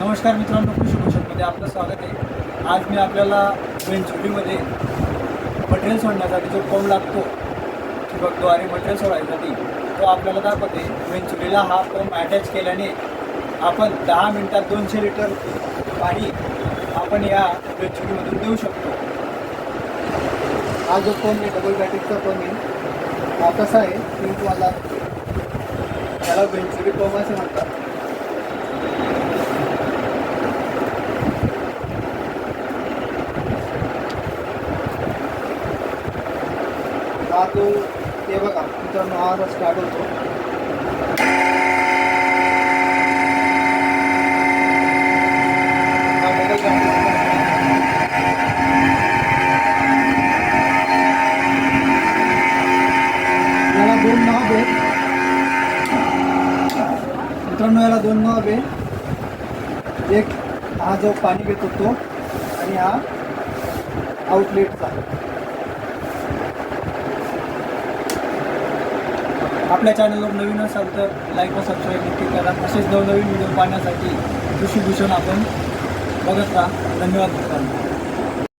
नमस्कार मित्रांनो कृषी भूषणमध्ये आपलं स्वागत आहे. आज मी आपल्याला वेंचुरीमध्ये मटेरियल सोडण्यासाठी जो पंप लागतो ठिबकद्वारे मटेरियल सोडायसाठी तो आपल्याला दाखवते. वेंचुरीला हा पंप अटॅच केल्याने आपण दहा मिनटात दोनशे लिटर पाणी आपण या वेंचुरीमधून देऊ शकतो. हा जो पंप आहे डबल बॅटरीचा पंप आहे हा कसा आहे पिंकवाला त्याला वेंचुरी पंप असे म्हणतात. हा तो ते बघा मित्रांनो हा आता स्टार्ट होतो. हा double याला दोन नॉब आहे मित्रांनो याला दोन नॉब आहे एक हा जो पाणी घेतो तो आणि हा आउटलेटचा आपल्या चॅनलवर नवीन असाल तर लाईक व सबस्क्राईब नक्की करा. असेच नवनवीन व्हिडिओ पाहण्यासाठी कृषी भूषण आपण बघत राहा. धन्यवाद मित्रांनो.